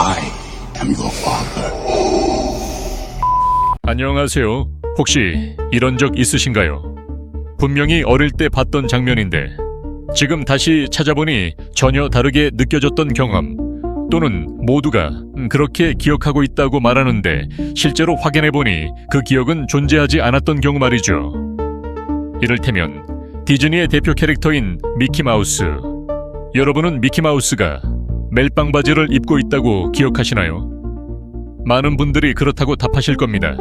I am your father. 안녕하세요. 혹시 이런 적 있으신가요? 분명히 어릴 때 봤던 장면인데 지금 다시 찾아보니 전혀 다르게 느껴졌던 경험 또는 모두가 그렇게 기억하고 있다고 말하는데 실제로 확인해 보니 그 기억은 존재하지 않았던 경우 말이죠. 이를테면 디즈니의 대표 캐릭터인 미키마우스. 여러분은 미키마우스가 멜빵 바지를 입고 있다고 기억하시나요? 많은 분들이 그렇다고 답하실 겁니다.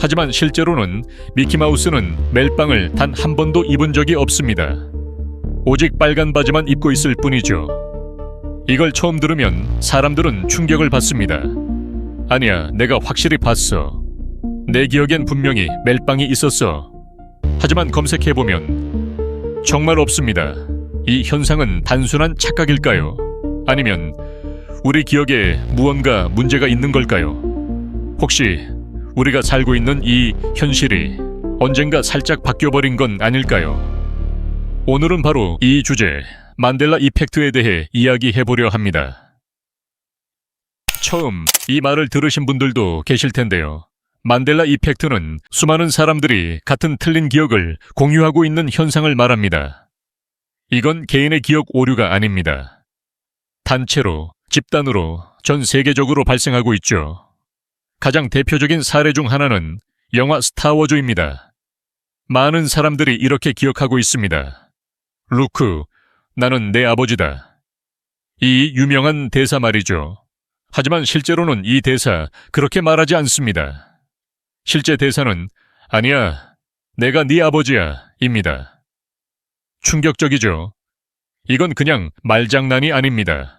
하지만 실제로는 미키마우스는 멜빵을 단 한 번도 입은 적이 없습니다. 오직 빨간 바지만 입고 있을 뿐이죠. 이걸 처음 들으면 사람들은 충격을 받습니다. 아니야, 내가 확실히 봤어. 내 기억엔 분명히 멜빵이 있었어. 하지만 검색해보면 정말 없습니다. 이 현상은 단순한 착각일까요? 아니면 우리 기억에 무언가 문제가 있는 걸까요? 혹시 우리가 살고 있는 이 현실이 언젠가 살짝 바뀌어버린 건 아닐까요? 오늘은 바로 이 주제, 만델라 이펙트에 대해 이야기해보려 합니다. 처음 이 말을 들으신 분들도 계실 텐데요. 만델라 이펙트는 수많은 사람들이 같은 틀린 기억을 공유하고 있는 현상을 말합니다. 이건 개인의 기억 오류가 아닙니다. 단체로, 집단으로, 전 세계적으로 발생하고 있죠. 가장 대표적인 사례 중 하나는 영화 스타워즈입니다. 많은 사람들이 이렇게 기억하고 있습니다. 루크, 나는 내 아버지다. 이 유명한 대사 말이죠. 하지만 실제로는 이 대사 그렇게 말하지 않습니다. 실제 대사는 아니야, 내가 네 아버지야, 입니다. 충격적이죠. 이건 그냥 말장난이 아닙니다.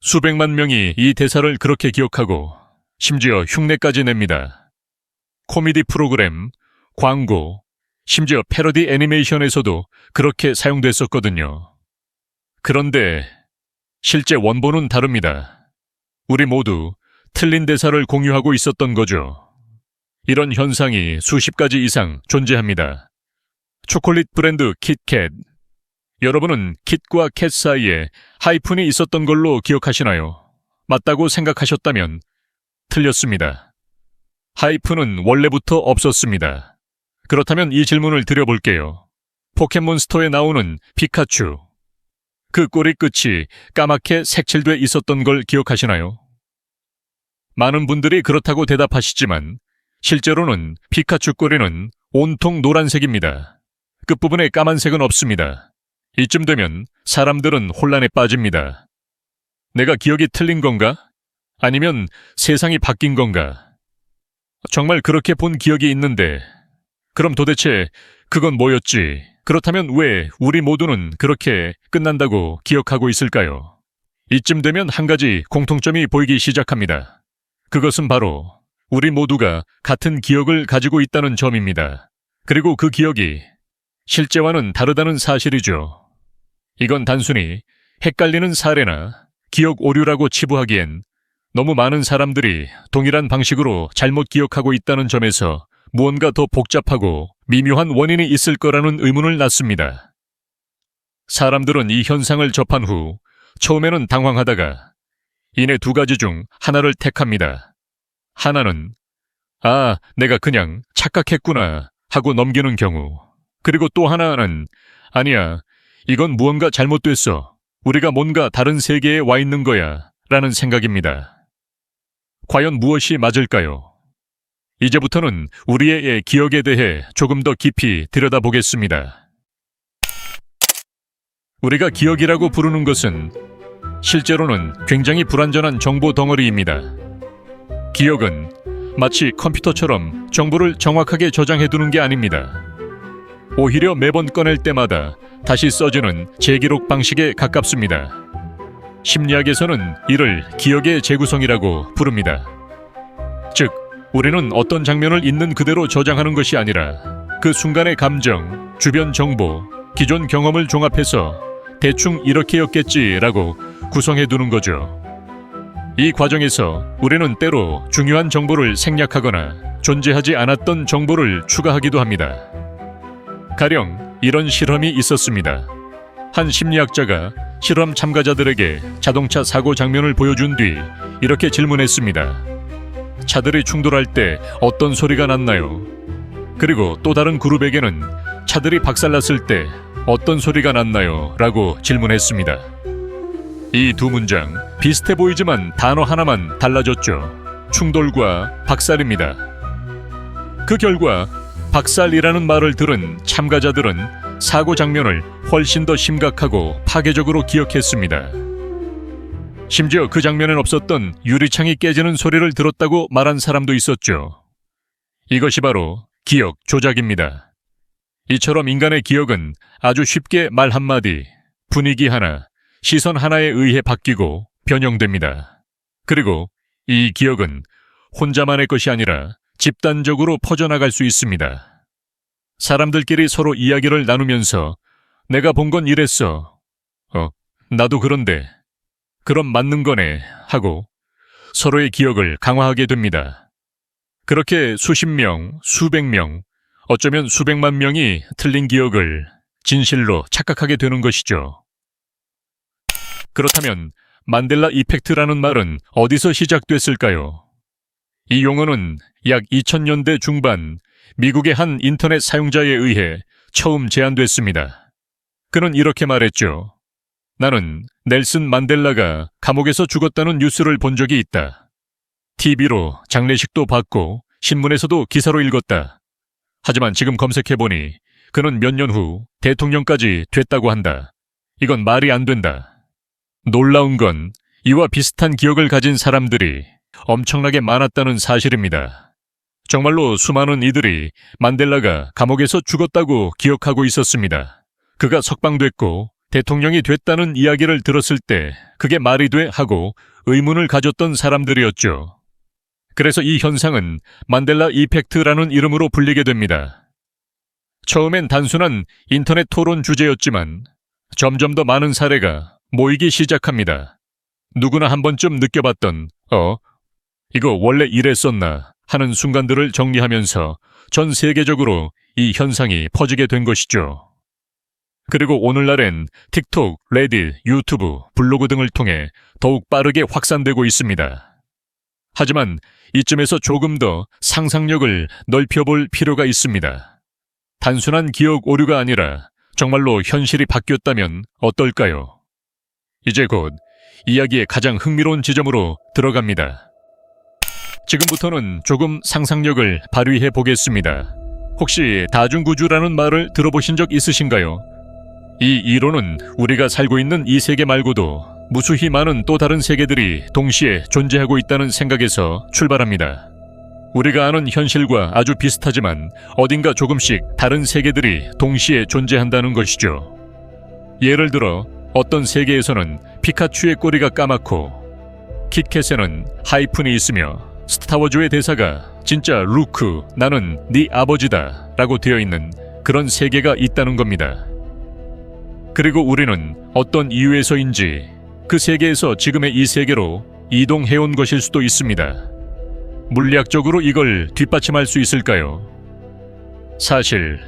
수백만 명이 이 대사를 그렇게 기억하고 심지어 흉내까지 냅니다. 코미디 프로그램, 광고, 심지어 패러디 애니메이션에서도 그렇게 사용됐었거든요. 그런데 실제 원본은 다릅니다. 우리 모두 틀린 대사를 공유하고 있었던 거죠. 이런 현상이 수십 가지 이상 존재합니다. 초콜릿 브랜드 킷캣. 여러분은 kit과 캣 사이에 하이픈이 있었던 걸로 기억하시나요? 맞다고 생각하셨다면 틀렸습니다. 하이픈은 원래부터 없었습니다. 그렇다면 이 질문을 드려볼게요. 포켓몬스터에 나오는 피카츄. 그 꼬리 끝이 까맣게 색칠돼 있었던 걸 기억하시나요? 많은 분들이 그렇다고 대답하시지만 실제로는 피카츄 꼬리는 온통 노란색입니다. 끝부분에 까만색은 없습니다. 이쯤 되면 사람들은 혼란에 빠집니다. 내가 기억이 틀린 건가? 아니면 세상이 바뀐 건가? 정말 그렇게 본 기억이 있는데, 그럼 도대체 그건 뭐였지? 그렇다면 왜 우리 모두는 그렇게 끝난다고 기억하고 있을까요? 이쯤 되면 한 가지 공통점이 보이기 시작합니다. 그것은 바로 우리 모두가 같은 기억을 가지고 있다는 점입니다. 그리고 그 기억이 실제와는 다르다는 사실이죠. 이건 단순히 헷갈리는 사례나 기억 오류라고 치부하기엔 너무 많은 사람들이 동일한 방식으로 잘못 기억하고 있다는 점에서 무언가 더 복잡하고 미묘한 원인이 있을 거라는 의문을 낳습니다. 사람들은 이 현상을 접한 후 처음에는 당황하다가 이내 두 가지 중 하나를 택합니다. 하나는 아, 내가 그냥 착각했구나 하고 넘기는 경우. 그리고 또 하나는 아니야, 이건 무언가 잘못됐어. 우리가 뭔가 다른 세계에 와 있는 거야. 라는 생각입니다. 과연 무엇이 맞을까요? 이제부터는 우리의 기억에 대해 조금 더 깊이 들여다보겠습니다. 우리가 기억이라고 부르는 것은 실제로는 굉장히 불완전한 정보 덩어리입니다. 기억은 마치 컴퓨터처럼 정보를 정확하게 저장해두는 게 아닙니다. 오히려 매번 꺼낼 때마다 다시 써주는 재기록 방식에 가깝습니다. 심리학에서는 이를 기억의 재구성이라고 부릅니다. 즉, 우리는 어떤 장면을 있는 그대로 저장하는 것이 아니라 그 순간의 감정, 주변 정보, 기존 경험을 종합해서 대충 이렇게였겠지라고 구성해 두는 거죠. 이 과정에서 우리는 때로 중요한 정보를 생략하거나 존재하지 않았던 정보를 추가하기도 합니다. 가령 이런 실험이 있었습니다. 한 심리학자가 실험 참가자들에게 자동차 사고 장면을 보여준 뒤 이렇게 질문했습니다. 차들이 충돌할 때 어떤 소리가 났나요? 그리고 또 다른 그룹에게는 차들이 박살났을 때 어떤 소리가 났나요? 라고 질문했습니다. 이 두 문장 비슷해 보이지만 단어 하나만 달라졌죠. 충돌과 박살입니다. 그 결과 박살이라는 말을 들은 참가자들은 사고 장면을 훨씬 더 심각하고 파괴적으로 기억했습니다. 심지어 그 장면엔 없었던 유리창이 깨지는 소리를 들었다고 말한 사람도 있었죠. 이것이 바로 기억 조작입니다. 이처럼 인간의 기억은 아주 쉽게 말 한마디, 분위기 하나, 시선 하나에 의해 바뀌고 변형됩니다. 그리고 이 기억은 혼자만의 것이 아니라 집단적으로 퍼져나갈 수 있습니다. 사람들끼리 서로 이야기를 나누면서 내가 본 건 이랬어. 어, 나도 그런데. 그럼 맞는 거네. 하고 서로의 기억을 강화하게 됩니다. 그렇게 수십 명, 수백 명, 어쩌면 수백만 명이 틀린 기억을 진실로 착각하게 되는 것이죠. 그렇다면 만델라 이펙트라는 말은 어디서 시작됐을까요? 이 용어는 약 2000년대 중반 미국의 한 인터넷 사용자에 의해 처음 제안됐습니다. 그는 이렇게 말했죠. 나는 넬슨 만델라가 감옥에서 죽었다는 뉴스를 본 적이 있다. TV로 장례식도 봤고 신문에서도 기사로 읽었다. 하지만 지금 검색해보니 그는 몇 년 후 대통령까지 됐다고 한다. 이건 말이 안 된다. 놀라운 건 이와 비슷한 기억을 가진 사람들이 엄청나게 많았다는 사실입니다. 정말로 수많은 이들이 만델라가 감옥에서 죽었다고 기억하고 있었습니다. 그가 석방됐고 대통령이 됐다는 이야기를 들었을 때 그게 말이 돼 하고 의문을 가졌던 사람들이었죠. 그래서 이 현상은 만델라 이펙트라는 이름으로 불리게 됩니다. 처음엔 단순한 인터넷 토론 주제였지만 점점 더 많은 사례가 모이기 시작합니다. 누구나 한 번쯤 느껴봤던, 어, 이거 원래 이랬었나 하는 순간들을 정리하면서 전 세계적으로 이 현상이 퍼지게 된 것이죠. 그리고 오늘날엔 틱톡, 레딧, 유튜브, 블로그 등을 통해 더욱 빠르게 확산되고 있습니다. 하지만 이쯤에서 조금 더 상상력을 넓혀볼 필요가 있습니다. 단순한 기억 오류가 아니라 정말로 현실이 바뀌었다면 어떨까요? 이제 곧 이야기의 가장 흥미로운 지점으로 들어갑니다. 지금부터는 조금 상상력을 발휘해 보겠습니다. 혹시 다중구주라는 말을 들어보신 적 있으신가요? 이 이론은 우리가 살고 있는 이 세계 말고도 무수히 많은 또 다른 세계들이 동시에 존재하고 있다는 생각에서 출발합니다. 우리가 아는 현실과 아주 비슷하지만 어딘가 조금씩 다른 세계들이 동시에 존재한다는 것이죠. 예를 들어 어떤 세계에서는 피카츄의 꼬리가 까맣고 킷캣에는 하이픈이 있으며 스타워즈의 대사가 진짜 루크 나는 네 아버지다 라고 되어 있는 그런 세계가 있다는 겁니다. 그리고 우리는 어떤 이유에서인지 그 세계에서 지금의 이 세계로 이동해온 것일 수도 있습니다. 물리학적으로 이걸 뒷받침할 수 있을까요? 사실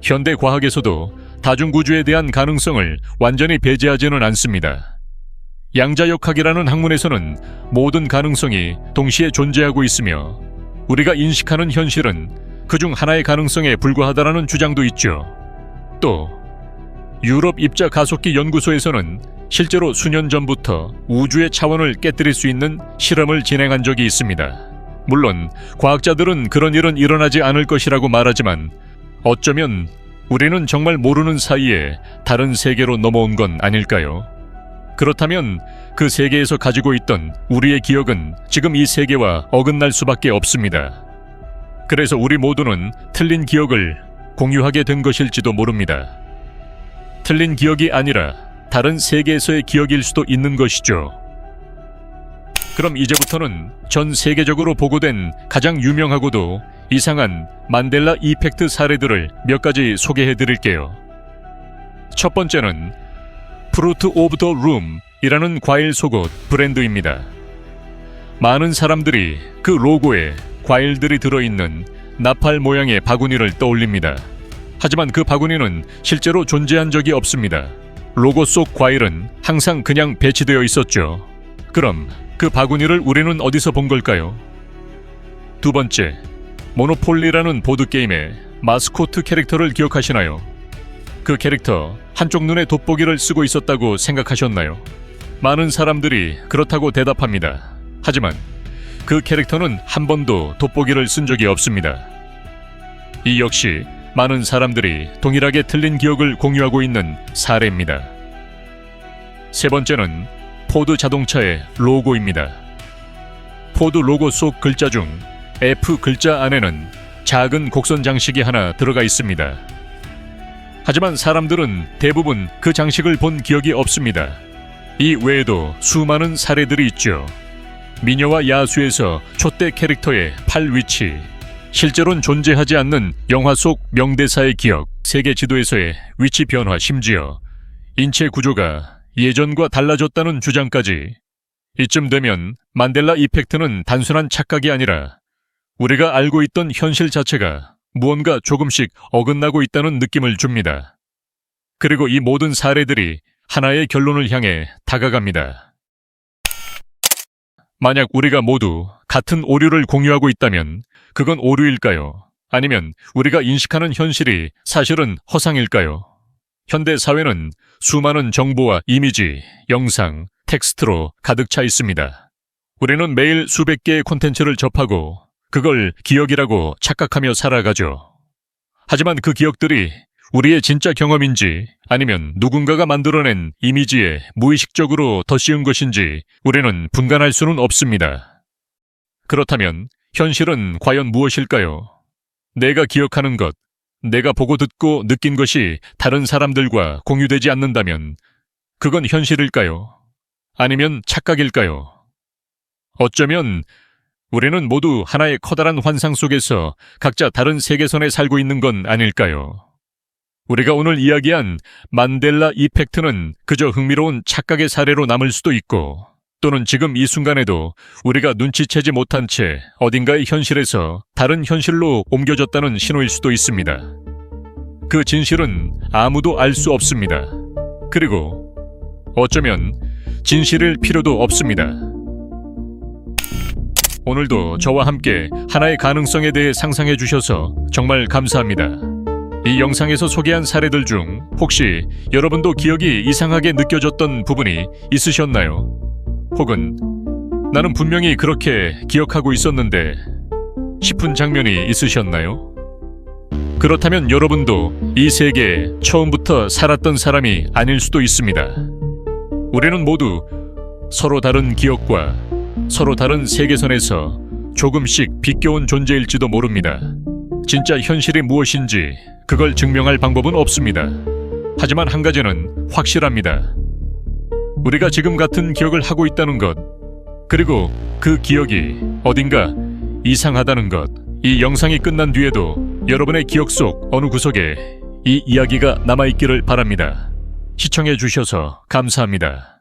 현대 과학에서도 다중구주에 대한 가능성을 완전히 배제하지는 않습니다. 양자역학이라는 학문에서는 모든 가능성이 동시에 존재하고 있으며 우리가 인식하는 현실은 그 중 하나의 가능성에 불과하다라는 주장도 있죠. 또 유럽 입자 가속기 연구소에서는 실제로 수년 전부터 우주의 차원을 깨뜨릴 수 있는 실험을 진행한 적이 있습니다. 물론 과학자들은 그런 일은 일어나지 않을 것이라고 말하지만 어쩌면 우리는 정말 모르는 사이에 다른 세계로 넘어온 건 아닐까요? 그렇다면 그 세계에서 가지고 있던 우리의 기억은 지금 이 세계와 어긋날 수밖에 없습니다. 그래서 우리 모두는 틀린 기억을 공유하게 된 것일지도 모릅니다. 틀린 기억이 아니라 다른 세계에서의 기억일 수도 있는 것이죠. 그럼 이제부터는 전 세계적으로 보고된 가장 유명하고도 이상한 만델라 이펙트 사례들을 몇 가지 소개해 드릴게요. 첫 번째는 프루트 오브 더 룸이라는 과일 속옷 브랜드입니다. 많은 사람들이 그 로고에 과일들이 들어있는 나팔 모양의 바구니를 떠올립니다. 하지만 그 바구니는 실제로 존재한 적이 없습니다. 로고 속 과일은 항상 그냥 배치되어 있었죠. 그럼 그 바구니를 우리는 어디서 본 걸까요? 두 번째, 모노폴리라는 보드게임의 마스코트 캐릭터를 기억하시나요? 그 캐릭터 한쪽 눈에 돋보기를 쓰고 있었다고 생각하셨나요? 많은 사람들이 그렇다고 대답합니다. 하지만 그 캐릭터는 한 번도 돋보기를 쓴 적이 없습니다. 이 역시 많은 사람들이 동일하게 틀린 기억을 공유하고 있는 사례입니다. 세 번째는 포드 자동차의 로고입니다. 포드 로고 속 글자 중 F 글자 안에는 작은 곡선 장식이 하나 들어가 있습니다. 하지만 사람들은 대부분 그 장식을 본 기억이 없습니다. 이 외에도 수많은 사례들이 있죠. 미녀와 야수에서 촛대 캐릭터의 팔 위치, 실제로는 존재하지 않는 영화 속 명대사의 기억, 세계 지도에서의 위치 변화 심지어 인체 구조가 예전과 달라졌다는 주장까지 이쯤 되면 만델라 이펙트는 단순한 착각이 아니라 우리가 알고 있던 현실 자체가 무언가 조금씩 어긋나고 있다는 느낌을 줍니다. 그리고 이 모든 사례들이 하나의 결론을 향해 다가갑니다. 만약 우리가 모두 같은 오류를 공유하고 있다면 그건 오류일까요? 아니면 우리가 인식하는 현실이 사실은 허상일까요? 현대 사회는 수많은 정보와 이미지, 영상, 텍스트로 가득 차 있습니다. 우리는 매일 수백 개의 콘텐츠를 접하고 그걸 기억이라고 착각하며 살아가죠. 하지만 그 기억들이 우리의 진짜 경험인지 아니면 누군가가 만들어낸 이미지에 무의식적으로 덧씌운 것인지 우리는 분간할 수는 없습니다. 그렇다면 현실은 과연 무엇일까요? 내가 기억하는 것, 내가 보고 듣고 느낀 것이 다른 사람들과 공유되지 않는다면 그건 현실일까요? 아니면 착각일까요? 어쩌면 우리는 모두 하나의 커다란 환상 속에서 각자 다른 세계선에 살고 있는 건 아닐까요? 우리가 오늘 이야기한 만델라 이펙트는 그저 흥미로운 착각의 사례로 남을 수도 있고 또는 지금 이 순간에도 우리가 눈치채지 못한 채 어딘가의 현실에서 다른 현실로 옮겨졌다는 신호일 수도 있습니다. 그 진실은 아무도 알 수 없습니다. 그리고 어쩌면 진실일 필요도 없습니다. 오늘도 저와 함께 하나의 가능성에 대해 상상해 주셔서 정말 감사합니다. 이 영상에서 소개한 사례들 중 혹시 여러분도 기억이 이상하게 느껴졌던 부분이 있으셨나요? 혹은 나는 분명히 그렇게 기억하고 있었는데 싶은 장면이 있으셨나요? 그렇다면 여러분도 이 세계에 처음부터 살았던 사람이 아닐 수도 있습니다. 우리는 모두 서로 다른 기억과 서로 다른 세계선에서 조금씩 비껴온 존재일지도 모릅니다. 진짜 현실이 무엇인지 그걸 증명할 방법은 없습니다. 하지만 한 가지는 확실합니다. 우리가 지금 같은 기억을 하고 있다는 것, 그리고 그 기억이 어딘가 이상하다는 것, 이 영상이 끝난 뒤에도 여러분의 기억 속 어느 구석에 이 이야기가 남아있기를 바랍니다. 시청해 주셔서 감사합니다.